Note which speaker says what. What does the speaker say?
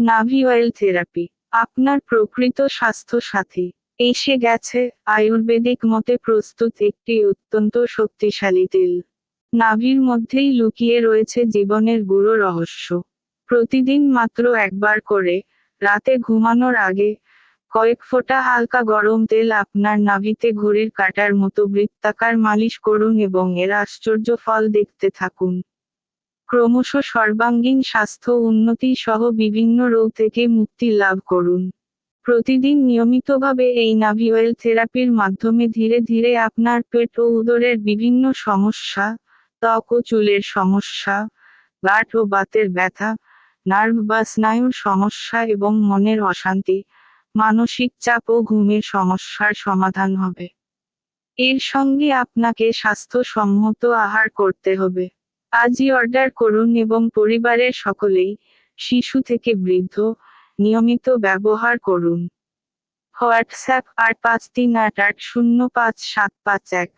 Speaker 1: নাভি oil therapy, আপনার প্রকৃত স্বাস্থ্য সাথী এসে গেছে আয়ুর্বেদিক মতে প্রস্তুত একটি অত্যন্ত শক্তিশালী তেল। নাভির মধ্যেই লুকিয়ে রয়েছে জীবনের গুরু রহস্য। প্রতিদিন মাত্র একবার করে রাতে ঘুমানোর আগে কয়েক ফোঁটা হালকা গরম তেল আপনার নাভিতে ঘড়ির কাটার মতো বৃত্তাকার মালিশ করুন এবং এর আশ্চর্য ফল দেখতে থাকুন। ক্রমশ সর্বাঙ্গীন স্বাস্থ্য উন্নতি সহ বিভিন্ন রোগ থেকে মুক্তি লাভ করুন। প্রতিদিন নিয়মিতভাবে এই নাভি অয়েল থেরাপির মাধ্যমে ধীরে ধীরে আপনার পেট ও উদরের বিভিন্ন সমস্যা, ত্বক ও চুলের সমস্যা, গাঁট ও বাতের ব্যথা, নার্ভ বা স্নায়ুর সমস্যা এবং মনের অশান্তি, মানসিক চাপ ও ঘুমের সমস্যার সমাধান হবে। এর সঙ্গে আপনাকে স্বাস্থ্যসম্মত আহার করতে হবে। আজই অর্ডার করুন এবং পরিবারের সকলেই, শিশু থেকে বৃদ্ধ, নিয়মিত ব্যবহার করুন। হোয়াটসঅ্যাপ আট পাঁচ তিন আট আট শূন্য পাঁচ সাত পাঁচ এক।